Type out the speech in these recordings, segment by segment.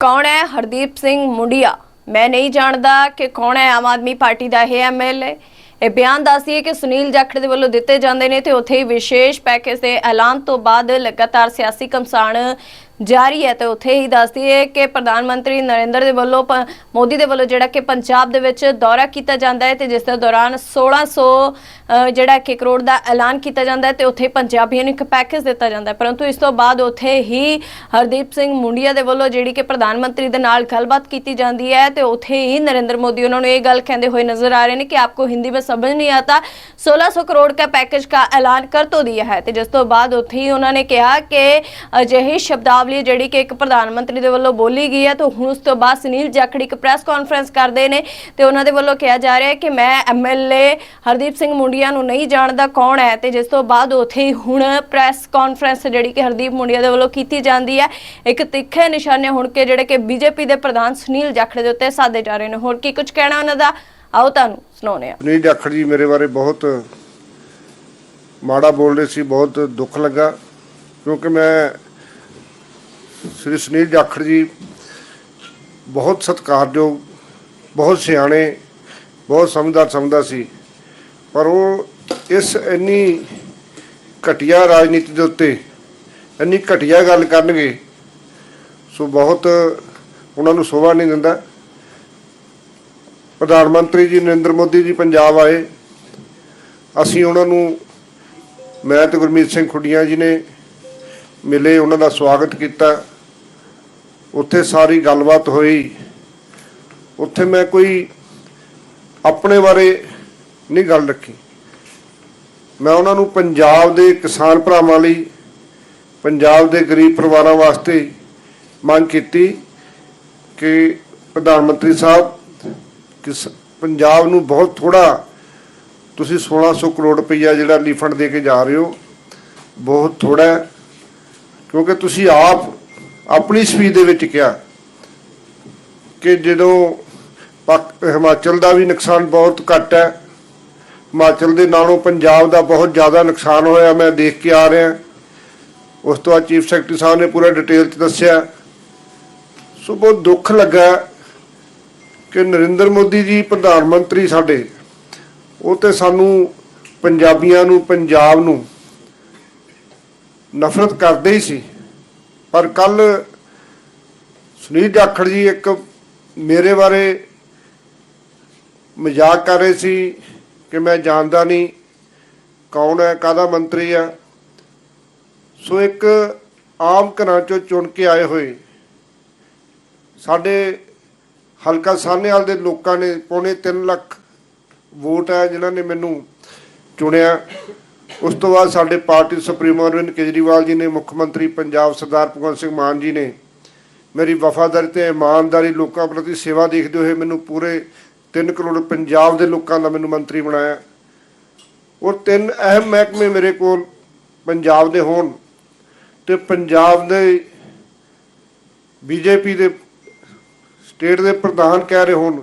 ਕੌਣ ਹੈ? ਹਰਦੀਪ ਸਿੰਘ ਮੁੰਡਿਆ। ਮੈਂ ਨਹੀਂ ਜਾਣਦਾ ਕਿ ਕੌਣ ਹੈ ਆਮ ਆਦਮੀ ਪਾਰਟੀ ਦਾ ਇਹ ਐਮਐਲਏ ਇਹ ਬਿਆਨ ਦੱਸਦੀ ਹੈ ਕਿ ਸੁਨੀਲ ਜਾਖੜ ਦੇ ਵੱਲੋਂ ਦਿੱਤੇ ਜਾਂਦੇ ਨੇ ਤੇ ਉੱਥੇ ਹੀ ਵਿਸ਼ੇਸ਼ ਪੈਕੇਜ ਦੇ ਐਲਾਨ ਤੋਂ ਬਾਅਦ ਲਗਾਤਾਰ ਸਿਆਸੀ ਕਮਸਾਨ ਜਾਰੀ ਹੈ ਤੇ ਉੱਥੇ ਹੀ ਦੱਸਦੀ ਹੈ ਕਿ ਪ੍ਰਧਾਨ ਮੰਤਰੀ ਨਰਿੰਦਰ ਦੇ ਵੱਲੋਂ ਮੋਦੀ ਦੇ ਵੱਲੋਂ ਜਿਹੜਾ ਕਿ ਪੰਜਾਬ ਦੇ ਵਿੱਚ ਦੌਰਾ ਕੀਤਾ ਜਾਂਦਾ ਹੈ ਤੇ ਜਿਸ ਦੇ ਦੌਰਾਨ 1600 ਜਿਹੜਾ ਕਿ ਕਰੋੜ ਦਾ ਐਲਾਨ ਕੀਤਾ ਜਾਂਦਾ ਹੈ ਤੇ ਉੱਥੇ ਪੰਜਾਬੀਆਂ ਨੂੰ ਇੱਕ ਪੈਕੇਜ ਦਿੱਤਾ ਜਾਂਦਾ ਹੈ। ਪਰੰਤੂ ਇਸ ਤੋਂ ਬਾਅਦ ਉੱਥੇ ਹੀ ਹਰਦੀਪ ਸਿੰਘ ਮੁੰਡੀਆ ਦੇ ਵੱਲੋਂ ਜਿਹੜੀ ਕਿ ਪ੍ਰਧਾਨ ਮੰਤਰੀ ਦੇ ਨਾਲ ਗੱਲਬਾਤ ਕੀਤੀ ਜਾਂਦੀ ਹੈ ਤੇ ਉੱਥੇ ਹੀ ਨਰਿੰਦਰ ਮੋਦੀ ਉਹਨਾਂ ਨੂੰ ਇਹ ਗੱਲ ਕਹਿੰਦੇ ਹੋਏ ਨਜ਼ਰ ਆ ਰਹੇ ਨੇ ਕਿ ਆਪਕੋ ਹਿੰਦੀ ਵਿੱਚ ਸਮਝ ਨਹੀਂ ਆਤਾ। 1600 ਕਰੋੜ ਦਾ ਪੈਕੇਜ ਦਾ ਐਲਾਨ ਕਰ ਤੋ ਦਿਆ ਹੈ ਤੇ ਜਿਸ ਤੋਂ ਬਾਅਦ ਉੱਥੇ ਹੀ ਉਹਨਾਂ ਨੇ ਕਿਹਾ ਕਿ ਅਜਿਹੇ ਸ਼ਬਦਾਵਲੀ ਜਿਹੜੀ ਕਿ ਇੱਕ ਪ੍ਰਧਾਨ ਮੰਤਰੀ ਦੇ ਵੱਲੋਂ ਬੋਲੀ ਗਈ ਹੈ, ਤਾਂ ਹੁਣ ਉਸ ਤੋਂ ਬਾਅਦ ਸੁਨੀਲ ਜਾਖੜ ਇੱਕ ਪ੍ਰੈਸ ਕਾਨਫਰੰਸ ਕਰਦੇ ਨੇ, ਤੇ ਉਹਨਾਂ ਦੇ ਵੱਲੋਂ ਕਿਹਾ ਜਾ ਰਿਹਾ ਹੈ ਕਿ ਮੈਂ ਐਮਐਲਏ ਹਰਦੀਪ ਸਿੰਘ ਮੁੰਡਿਆ ਨੂੰ ਨਹੀਂ ਜਾਣਦਾ ਕੌਣ ਹੈ, ਤੇ ਜਿਸ ਤੋਂ ਬਾਅਦ ਉੱਥੇ ਹੁਣ ਪ੍ਰੈਸ ਕਾਨਫਰੰਸ ਜਿਹੜੀ ਕਿ ਹਰਦੀਪ ਮੁੰਡਿਆ ਦੇ ਵੱਲੋਂ ਕੀਤੀ ਜਾਂਦੀ ਹੈ। ਇੱਕ ਤਿੱਖੇ ਨਿਸ਼ਾਨੇ ਹੁਣ ਕੇ ਜਿਹੜੇ ਕਿ ਬੀਜੇਪੀ ਦੇ ਪ੍ਰਧਾਨ ਸੁਨੀਲ ਜਾਖੜ ਦੇ ਉੱਤੇ ਸਾਦੇ ਜਾ ਰਹੇ ਨੇ। ਹੋਰ ਕੀ ਕੁਝ ਕਹਿਣਾ ਉਹਨਾਂ ਦਾ? ਆਓ ਤੁਹਾਨੂੰ ਸੁਣਾਉਂਦੇ ਆ ਸੁਨੀਲ ਜਾਖੜ ਜੀ ਮੇਰੇ ਬਾਰੇ ਬਹੁਤ ਮਾੜਾ ਬੋਲ ਰਹੇ ਸੀ, ਬਹੁਤ ਦੁੱਖ ਲੱਗਾ, ਕਿਉਂਕਿ ਮੈਂ ਸ੍ਰੀ ਸੁਨੀਲ ਜਾਖੜ ਜੀ, ਬਹੁਤ ਸਤਿਕਾਰਯੋਗ, ਬਹੁਤ ਸਿਆਣੇ, ਬਹੁਤ ਸਮਝਦਾਰ ਸਮਝਦਾ ਸੀ। ਪਰ ਉਹ ਇਸ ਇੰਨੀ ਘਟੀਆ ਰਾਜਨੀਤੀ ਦੇ ਉੱਤੇ, ਇੰਨੀ ਘਟੀਆ ਗੱਲ ਕਰਨਗੇ, ਸੋ ਬਹੁਤ ਉਹਨਾਂ ਨੂੰ ਸ਼ੋਭਾ ਨਹੀਂ ਦਿੰਦਾ। ਪ੍ਰਧਾਨ ਮੰਤਰੀ ਜੀ ਨਰਿੰਦਰ ਮੋਦੀ ਜੀ ਪੰਜਾਬ ਆਏ। ਅਸੀਂ ਉਹਨਾਂ ਨੂੰ ਮੈਂ ਤੇ ਗੁਰਮੀਤ ਸਿੰਘ ਖੁੱਡੀਆਂ ਜੀ ਨੇ ਮਿਲੇ, ਉਹਨਾਂ ਦਾ ਸਵਾਗਤ ਕੀਤਾ। ਉੱਥੇ ਸਾਰੀ ਗੱਲਬਾਤ ਹੋਈ। ਉੱਥੇ ਮੈਂ ਕੋਈ ਆਪਣੇ ਬਾਰੇ ਨਹੀਂ ਗੱਲ ਰੱਖੀ। ਮੈਂ ਉਹਨਾਂ ਨੂੰ ਪੰਜਾਬ ਦੇ ਕਿਸਾਨ ਭਰਾਵਾਂ ਲਈ, ਪੰਜਾਬ ਦੇ ਗਰੀਬ ਪਰਿਵਾਰਾਂ ਵਾਸਤੇ ਮੰਗ ਕੀਤੀ ਕਿ ਪ੍ਰਧਾਨ ਮੰਤਰੀ ਸਾਹਿਬ, ਕਿਸ ਪੰਜਾਬ ਨੂੰ ਬਹੁਤ ਥੋੜਾ ਤੁਸੀਂ 1600 ਕਰੋੜ ਰੁਪਈਆ ਜਿਹੜਾ ਲੀਫੰਡ ਦੇ ਕੇ ਜਾ ਰਹੇ ਹੋ, ਬਹੁਤ ਥੋੜਾ ਕਿਉਂਕਿ ਤੁਸੀਂ ਆਪ ਆਪਣੀ ਸਪੀਚ ਦੇ ਵਿੱਚ ਕਿਹਾ ਕਿ ਜਦੋਂ ਪਾਕ- ਹਿਮਾਚਲ ਦਾ ਵੀ ਨੁਕਸਾਨ ਬਹੁਤ ਘੱਟ ਹੈ, ਹਿਮਾਚਲ ਦੇ ਨਾਲੋਂ ਪੰਜਾਬ ਦਾ ਬਹੁਤ ਜ਼ਿਆਦਾ ਨੁਕਸਾਨ ਹੋਇਆ, ਮੈਂ ਦੇਖ ਕੇ ਆ ਰਿਹਾ। ਉਸ ਤੋਂ ਬਾਅਦ ਚੀਫ ਸੈਕਟਰੀ ਸਾਹਿਬ ਨੇ ਪੂਰਾ ਡਿਟੇਲ ਚ ਦੱਸਿਆ। ਸੋ ਬਹੁਤ ਦੁੱਖ ਲੱਗਾ ਕਿ ਨਰਿੰਦਰ ਮੋਦੀ ਜੀ, ਪ੍ਰਧਾਨ ਮੰਤਰੀ ਸਾਡੇ, ਉਹ ਤੇ ਸਾਨੂੰ ਪੰਜਾਬੀਆਂ ਨੂੰ, ਪੰਜਾਬ ਨੂੰ ਨਫ਼ਰਤ ਕਰਦੇ ਹੀ ਸੀ। ਪਰ ਕੱਲ ਸੁਨੀਲ ਜਾਖੜ ਜੀ ਇੱਕ ਮੇਰੇ ਬਾਰੇ ਮਜ਼ਾਕ ਕਰ ਰਹੇ ਸੀ ਕਿ ਮੈਂ ਜਾਣਦਾ ਨਹੀਂ ਕੌਣ ਹੈ, ਕਾਹਦਾ ਮੰਤਰੀ ਆ ਸੋ ਇੱਕ ਆਮ ਘਰਾਂ ਚੋਂ ਚੁਣ ਕੇ ਆਏ ਹੋਏ ਸਾਡੇ ਹਲਕਾ ਸਾਹਨੇਵਾਲ ਦੇ ਲੋਕਾਂ ਨੇ ਪੌਣੇ 3 ਲੱਖ ਵੋਟ ਹੈ, ਜਿਨ੍ਹਾਂ ਨੇ ਮੈਨੂੰ ਚੁਣਿਆ। ਉਸ ਤੋਂ ਬਾਅਦ ਸਾਡੇ ਪਾਰਟੀ ਸੁਪਰੀਮੋ ਅਰਵਿੰਦ ਕੇਜਰੀਵਾਲ ਜੀ ਨੇ, ਮੁੱਖ ਮੰਤਰੀ ਪੰਜਾਬ ਸਰਦਾਰ ਭਗਵੰਤ ਸਿੰਘ ਮਾਨ ਜੀ ਨੇ ਮੇਰੀ ਵਫਾਦਾਰੀ ਤੇ ਇਮਾਨਦਾਰੀ ਲੋਕਾਂ ਪ੍ਰਤੀ ਸੇਵਾ ਦੇਖਦੇ ਹੋਏ ਮੈਨੂੰ ਪੂਰੇ 3 ਕਰੋੜ ਪੰਜਾਬ ਦੇ ਲੋਕਾਂ ਦਾ ਮੈਨੂੰ ਮੰਤਰੀ ਬਣਾਇਆ ਔਰ ਤਿੰਨ ਅਹਿਮ ਮਹਿਕਮੇ ਮੇਰੇ ਕੋਲ ਪੰਜਾਬ ਦੇ ਹੋਣ ਤੇ ਪੰਜਾਬ ਦੇ ਬੀਜੇਪੀ ਦੇ ਸਟੇਟ ਦੇ ਪ੍ਰਧਾਨ ਕਹਿ ਰਹੇ ਹੋਣ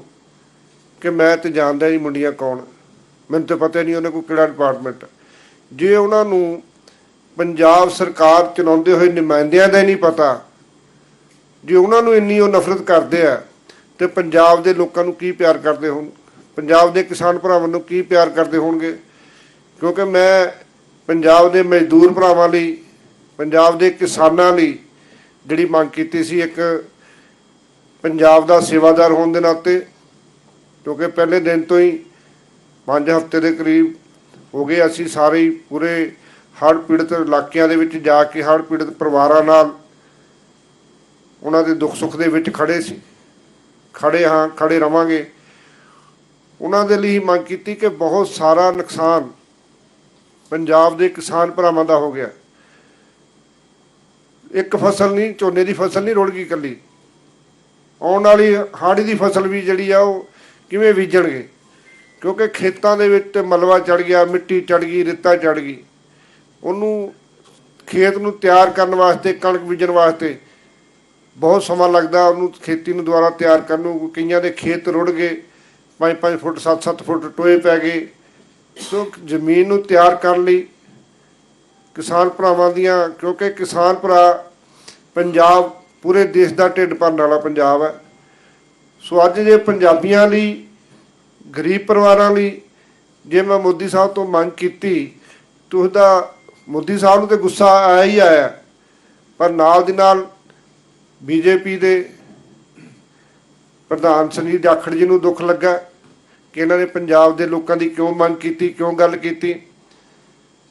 ਕਿ ਮੈਂ ਤੇ ਜਾਣਦਾ ਹੀ ਮੁੰਡੀਆਂ ਕੌਣ ਮੈਨੂੰ ਤਾਂ ਪਤਾ ਹੀ ਨਹੀਂ ਉਹਨੇ ਕੋਈ ਕਿਹੜਾ ਡਿਪਾਰਟਮੈਂਟ ਹੈ। ਜੇ ਉਹਨਾਂ ਨੂੰ ਪੰਜਾਬ ਸਰਕਾਰ ਚਲਾਉਂਦੇ ਹੋਏ ਨੁਮਾਇੰਦਿਆਂ ਦਾ ਹੀ ਨਹੀਂ ਪਤਾ, ਜੇ ਉਹਨਾਂ ਨੂੰ ਇੰਨੀ ਉਹ ਨਫ਼ਰਤ ਕਰਦੇ ਆ, ਤੇ ਪੰਜਾਬ ਦੇ ਲੋਕਾਂ ਨੂੰ ਕੀ ਪਿਆਰ ਕਰਦੇ ਹੋਣ? ਪੰਜਾਬ ਦੇ ਕਿਸਾਨ ਭਰਾਵਾਂ ਨੂੰ ਕੀ ਪਿਆਰ ਕਰਦੇ ਹੋਣਗੇ? ਕਿਉਂਕਿ ਮੈਂ ਪੰਜਾਬ ਦੇ ਮਜ਼ਦੂਰ ਭਰਾਵਾਂ ਲਈ, ਪੰਜਾਬ ਦੇ ਕਿਸਾਨਾਂ ਲਈ ਜਿਹੜੀ ਮੰਗ ਕੀਤੀ ਸੀ ਇੱਕ ਪੰਜਾਬ ਦਾ ਸੇਵਾਦਾਰ ਹੋਣ ਦੇ ਨਾਤੇ, ਕਿਉਂਕਿ ਪਹਿਲੇ ਦਿਨ ਤੋਂ ਹੀ 5 ਹਫ਼ਤੇ ਦੇ ਕਰੀਬ ਹੋ ਗਏ। ਅਸੀਂ ਸਾਰੇ ਹੀ ਪੂਰੇ ਹੜ੍ਹ ਪੀੜਤ ਇਲਾਕਿਆਂ ਦੇ ਵਿੱਚ ਜਾ ਕੇ ਹੜ੍ਹ ਪੀੜਤ ਪਰਿਵਾਰਾਂ ਨਾਲ ਉਹਨਾਂ ਦੇ ਦੁੱਖ ਸੁੱਖ ਦੇ ਵਿੱਚ ਖੜੇ ਸੀ। ਖੜੇ ਹਾਂ ਖੜੇ ਰਵਾਂਗੇ। ਉਹਨਾਂ ਦੇ ਲਈ ਮੰਗ ਕੀਤੀ ਕਿ ਬਹੁਤ ਸਾਰਾ ਨੁਕਸਾਨ ਪੰਜਾਬ ਦੇ ਕਿਸਾਨ ਭਰਾਵਾਂ ਦਾ ਹੋ ਗਿਆ। ਇੱਕ ਫਸਲ ਨਹੀਂ, ਝੋਨੇ ਦੀ ਫਸਲ ਨਹੀਂ ਰੁੜ ਗਈ ਇਕੱਲੀ। ਆਉਣ ਵਾਲੀ ਹਾੜੀ ਦੀ ਫਸਲ ਵੀ ਜਿਹੜੀ ਆ ਉਹ ਕਿਵੇਂ ਬੀਜਣਗੇ? ਕਿਉਂਕਿ ਖੇਤਾਂ ਦੇ ਵਿੱਚ ਮਲਵਾ ਚੜ ਗਿਆ, ਮਿੱਟੀ ਚੜ ਗਈ, ਰੇਤਾ ਚੜ ਗਈ। ਉਹਨੂੰ ਖੇਤ ਨੂੰ ਤਿਆਰ ਕਰਨ ਵਾਸਤੇ, ਕਣਕ ਬੀਜਣ ਵਾਸਤੇ ਬਹੁਤ ਸਮਾਂ ਲੱਗਦਾ, ਉਹਨੂੰ ਖੇਤੀ ਨੂੰ ਦੁਬਾਰਾ ਤਿਆਰ ਕਰਨ ਨੂੰ ਕਈਆਂ ਦੇ ਖੇਤ ਰੁੜ ਗਏ 5-5 ਫੁੱਟ 7-7 ਫੁੱਟ ਟੋਏ ਪੈ ਗਏ। ਸੋ ਜ਼ਮੀਨ ਨੂੰ ਤਿਆਰ ਕਰਨ ਲਈ ਕਿਸਾਨ ਭਰਾਵਾਂ ਦੀਆਂ, ਕਿਉਂਕਿ ਕਿਸਾਨ ਭਰਾ ਪੰਜਾਬ, ਪੂਰੇ ਦੇਸ਼ ਦਾ ਢਿੱਡ ਭਰਨ ਵਾਲਾ ਪੰਜਾਬ ਹੈ। ਸੋ ਅੱਜ ਜੇ ਪੰਜਾਬੀਆਂ ਲਈ ਗਰੀਬ ਪਰਿਵਾਰਾਂ ਲਈ ਜੇ ਮੈਂ ਮੋਦੀ ਸਾਹਿਬ ਤੋਂ ਮੰਗ ਕੀਤੀ, ਤਾਂ ਮੋਦੀ ਸਾਹਿਬ ਨੂੰ ਤੇ ਗੁੱਸਾ ਆਇਆ ਹੀ ਆਇਆ। ਪਰ ਨਾਲ ਦੀ ਨਾਲ ਬੀਜੇਪੀ ਦੇ ਪ੍ਰਧਾਨ ਸੁਨੀਲ ਜਾਖੜ ਜੀ ਨੂੰ ਦੁੱਖ ਲੱਗਾ ਕਿ ਇਹਨਾਂ ਨੇ ਪੰਜਾਬ ਦੇ ਲੋਕਾਂ ਦੀ ਕਿਉਂ ਮੰਗ ਕੀਤੀ, ਕਿਉਂ ਗੱਲ ਕੀਤੀ।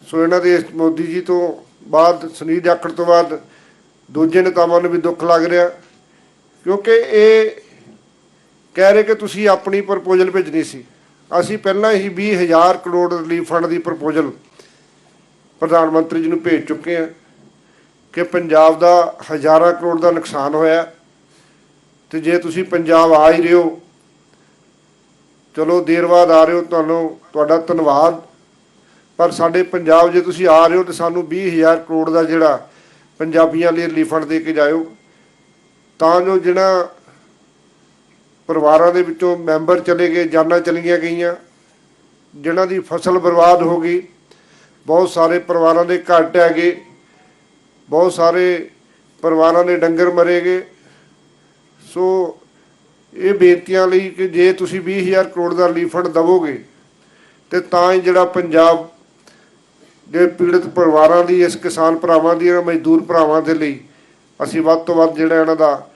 ਸੋ ਇਹਨਾਂ ਦੇ ਇਸ ਮੋਦੀ ਜੀ ਤੋਂ ਬਾਅਦ, ਸੁਨੀਲ ਜਾਖੜ ਤੋਂ ਬਾਅਦ, ਦੂਜੇ ਨੇਤਾਵਾਂ ਨੂੰ ਵੀ ਦੁੱਖ ਲੱਗ ਰਿਹਾ। ਕਿਉਂਕਿ ਇਹ ਕਹਿ ਰਹੇ ਕਿ ਤੁਸੀਂ ਆਪਣੀ ਪ੍ਰਪੋਜ਼ਲ ਭੇਜਣੀ ਸੀ। ਅਸੀਂ ਪਹਿਲਾਂ ਹੀ 20000 ਕਰੋੜ ਰਿਲੀਫ ਫੰਡ ਦੀ ਪ੍ਰਪੋਜ਼ਲ ਪ੍ਰਧਾਨ ਮੰਤਰੀ ਜੀ ਨੂੰ ਭੇਜ ਚੁੱਕੇ ਹਾਂ ਕਿ ਪੰਜਾਬ ਦਾ ਹਜ਼ਾਰਾਂ ਕਰੋੜ ਦਾ ਨੁਕਸਾਨ ਹੋਇਆ ਤੇ ਜੇ ਤੁਸੀਂ ਪੰਜਾਬ ਆ ਹੀ ਰਹੇ ਹੋ, ਚਲੋ ਦੇਰ ਬਾਅਦ ਆ ਰਹੇ ਹੋ, ਤੁਹਾਨੂੰ ਤੁਹਾਡਾ ਧੰਨਵਾਦ। ਪਰ ਸਾਡੇ ਪੰਜਾਬ ਜੇ ਤੁਸੀਂ ਆ ਰਹੇ ਹੋ ਤੇ ਸਾਨੂੰ 20000 ਕਰੋੜ ਦਾ ਜਿਹੜਾ ਪੰਜਾਬੀਆਂ ਲਈ ਰਿਲੀਫ ਫੰਡ ਦੇ ਕੇ ਜਾਇਓ, ਤਾਂ ਜੋ ਜਿਹੜਾ ਪਰਿਵਾਰਾਂ ਦੇ ਵਿੱਚੋਂ ਮੈਂਬਰ ਚਲੇ ਗਏ, ਜਾਨਾਂ ਚਲੀਆਂ ਗਈਆਂ। ਜਿਨ੍ਹਾਂ ਦੀ ਫਸਲ ਬਰਬਾਦ ਹੋ ਗਈ, ਬਹੁਤ ਸਾਰੇ ਪਰਿਵਾਰਾਂ ਦੇ ਘਰ ਢਹਿ ਗਏ, ਬਹੁਤ ਸਾਰੇ ਪਰਿਵਾਰਾਂ ਦੇ ਡੰਗਰ ਮਰੇ ਗਏ। ਸੋ ਇਹ ਬੇਨਤੀਆਂ ਲਈ ਕਿ ਜੇ ਤੁਸੀਂ 20000 ਕਰੋੜ ਦਾ ਰਿਲੀਫ ਫੰਡ ਦਵੋਗੇ, ਤੇ ਤਾਂ ਹੀ ਜਿਹੜਾ ਪੰਜਾਬ ਦੇ ਪੀੜਤ ਪਰਿਵਾਰਾਂ ਦੀ, ਇਸ ਕਿਸਾਨ ਭਰਾਵਾਂ ਦੀ ਮਜ਼ਦੂਰ ਭਰਾਵਾਂ ਦੇ ਲਈ ਅਸੀਂ ਵੱਧ ਤੋਂ ਵੱਧ ਜਿਹੜਾ ਇਹਨਾਂ ਦਾ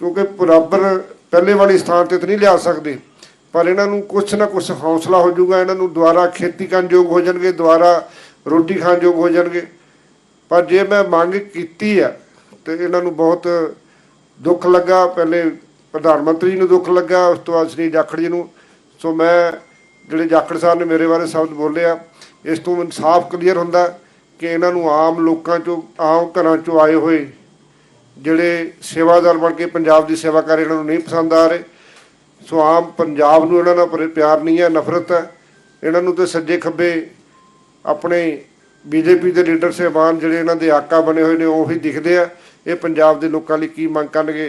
ਕਿਉਂਕਿ ਬਰਾਬਰ ਪਹਿਲੇ ਵਾਲੀ ਸਥਾਨ ਤੇ ਤਾਂ ਨਹੀਂ ਲਿਆ ਸਕਦੇ। ਪਰ ਇਹਨਾਂ ਨੂੰ ਕੁਛ ਨਾ ਕੁਛ ਹੌਸਲਾ ਹੋ ਜਾਊਗਾ, ਇਹਨਾਂ ਨੂੰ ਦੁਬਾਰਾ ਖੇਤੀ ਕਰਨ ਯੋਗ ਹੋ ਜਾਣਗੇ ਦੁਬਾਰਾ ਰੋਟੀ ਖਾਣ ਯੋਗ ਹੋ ਜਾਣਗੇ। ਪਰ ਜੇ ਮੈਂ ਮੰਗ ਕੀਤੀ ਆ, ਤੇ ਇਹਨਾਂ ਨੂੰ ਬਹੁਤ ਦੁੱਖ ਲੱਗਾ। ਪਹਿਲੇ ਪ੍ਰਧਾਨ ਮੰਤਰੀ ਜੀ ਨੂੰ ਦੁੱਖ ਲੱਗਾ, ਉਸ ਤੋਂ ਬਾਅਦ ਸ੍ਰੀ ਜਾਖੜ ਜੀ ਨੂੰ। ਸੋ ਮੈਂ ਜਿਹੜੇ ਜਾਖੜ ਸਾਹਿਬ ਨੇ ਮੇਰੇ ਬਾਰੇ ਸ਼ਬਦ ਬੋਲੇ ਆ ਇਸ ਤੋਂ ਇਨਸਾਫ਼ ਕਲੀਅਰ ਹੁੰਦਾ ਕਿ ਇਹਨਾਂ ਨੂੰ ਆਮ ਲੋਕਾਂ ਚੋਂ, ਆਮ ਘਰਾਂ ਚੋਂ ਆਏ ਹੋਏ ਜਿਹੜੇ ਸੇਵਾਦਾਰ ਬਣ ਕੇ ਪੰਜਾਬ ਦੀ ਸੇਵਾ ਕਰ ਰਹੇ ਇਹਨਾਂ ਨੂੰ ਨਹੀਂ ਪਸੰਦ ਆ ਰਹੇ। ਸੋ ਆਮ ਪੰਜਾਬ ਨੂੰ ਇਹਨਾਂ ਨਾਲ ਪਰ- ਪਿਆਰ ਨਹੀਂ ਹੈ, ਨਫ਼ਰਤ ਹੈ। ਇਹਨਾਂ ਨੂੰ ਤੇ ਸੱਜੇ ਖੱਬੇ ਆਪਣੇ ਬੀਜੇਪੀ ਦੇ ਲੀਡਰ ਸਾਹਿਬਾਨ ਜਿਹੜੇ ਇਹਨਾਂ ਦੇ ਆਕਾ ਬਣੇ ਹੋਏ ਨੇ, ਉਹੀ ਦਿਖਦੇ ਆ। ਇਹ ਪੰਜਾਬ ਦੇ ਲੋਕਾਂ ਲਈ ਕੀ ਮੰਗ ਕਰਨਗੇ?